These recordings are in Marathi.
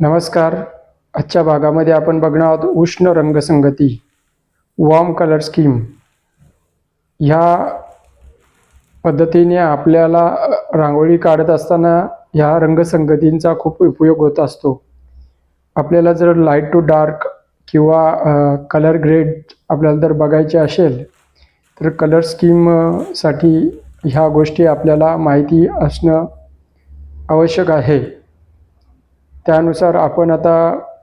नमस्कार. आजच्या भागामध्ये आपण बघणार आहोत उष्ण रंगसंगती वॉर्म कलर स्कीम ह्या पद्धतीने आपल्याला रांगोळी काढत असताना ह्या रंगसंगतींचा खूप उपयोग होत असतो. आपल्याला जर लाइट टू डार्क किंवा कलर ग्रेड आपल्याला जर बघायचे असेल तर कलर स्कीमसाठी ह्या गोष्टी आपल्याला माहिती असणं आवश्यक आहे. त्यानुसार आपण आता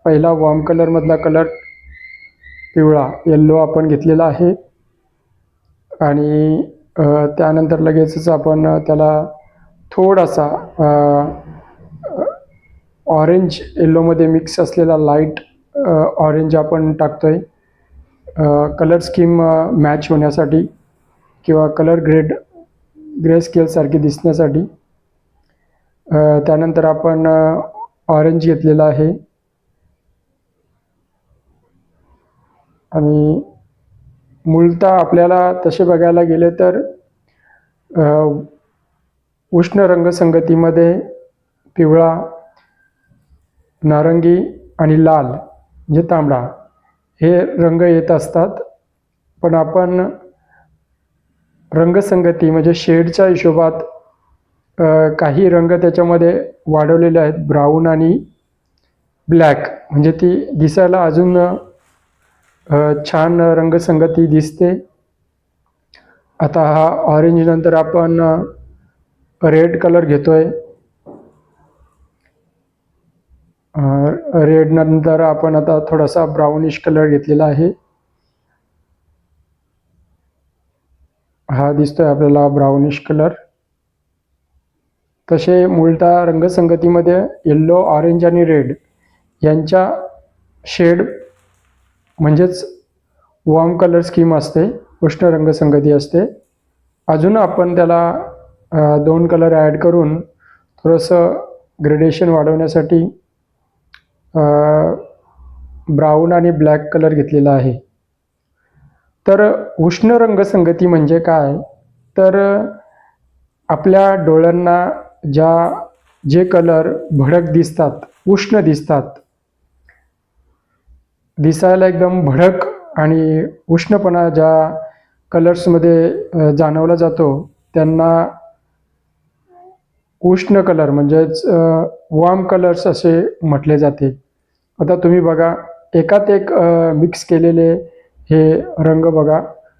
पहिला वॉर्म कलरमधला कलर पिवळा येल्लो आपण घेतलेला आहे. आणि त्यानंतर लगेचच आपण त्याला थोडासा ऑरेंज येल्लोमध्ये मिक्स असलेला लाइट ऑरेंज आपण टाकतो आहे कलर स्कीम मॅच होण्यासाठी किंवा कलर ग्रेड ग्रे स्केलसारखी दिसण्यासाठी. त्यानंतर आपण ऑरेंज घेतलेला आहे. आणि मूलतः आपल्याला तसे बघायला गेले तर उष्ण रंगसंगतीमध्ये पिवळा नारंगी आणि लाल म्हणजे तांबडा हे रंग येत असतात. पण आपण रंगसंगती म्हणजे शेडच्या हिशोबात काही रंग त्याच्यामध्ये वाढवलेले आहेत. ब्राऊन आणि ब्लॅक म्हणजे ती दिसायला अजून छान रंगसंगती दिसते. आता हा ऑरेंज नंतर आपण रेड कलर घेतोय. रेड नंतर आपण आता थोडासा ब्राउनिश कलर घेतलेला आहे. हा दिसतोय आपल्याला ब्राउनिश कलर तसे मूलतः रंगसंगतीमध्ये येल्लो ऑरेंज आणि रेड यांच्या शेड म्हणजेच वॉर्म कलर स्कीम असते उष्ण रंगसंगती असते. अजून आपण त्याला दोन कलर ॲड करून थोडंसं ग्रेडेशन वाढवण्यासाठी ब्राऊन आणि ब्लॅक कलर घेतलेला आहे. तर उष्ण रंगसंगती म्हणजे काय? तर आपल्या डोळ्यांना ज्या जे कलर भडक दिसतात उष्ण दिसतात दिसायला एकदम भडक आणि उष्णपणा ज्या कलर्समध्ये जाणवला जातो त्यांना उष्ण कलर म्हणजेच वॉर्म कलर्स असे म्हटले जाते. आता तुम्ही बघा एकात एक मिक्स केलेले हे रंग बघा.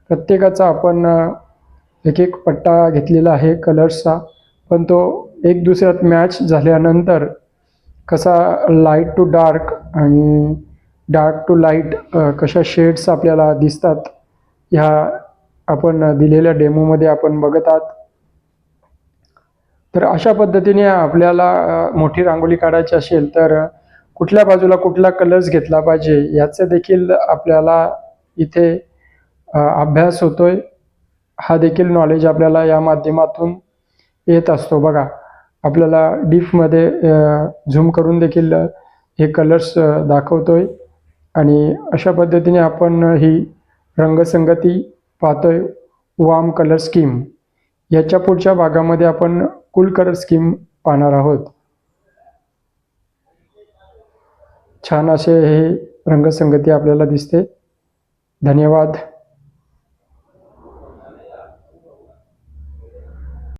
प्रत्येकाचा आपण एक एक पट्टा घेतलेला आहे कलर्सचा पण तो एक दुसऱ्यात मॅच झाल्यानंतर कसा लाइट टू डार्क आणि डार्क टू लाइट कशा शेड्स आपल्याला दिसतात ह्या आपण दिलेल्या डेमोमध्ये आपण बघत आहात. तर अशा पद्धतीने आपल्याला मोठी रांगोळी काढायची असेल तर कुठल्या बाजूला कुठला कलर्स घेतला पाहिजे याचं देखील आपल्याला इथे अभ्यास होतोय. हा देखील नॉलेज आपल्याला या माध्यमातून येत असतो. बघा आपल्याला डीपमध्ये झूम करून देखील हे कलर्स दाखवतोय. आणि अशा पद्धतीने आपण ही रंगसंगती पाहतोय. वाम कलर स्कीम. याच्या पुढच्या भागामध्ये आपण कुल कलर स्कीम पाहणार आहोत. छान असे हे रंगसंगती आपल्याला दिसते. धन्यवाद.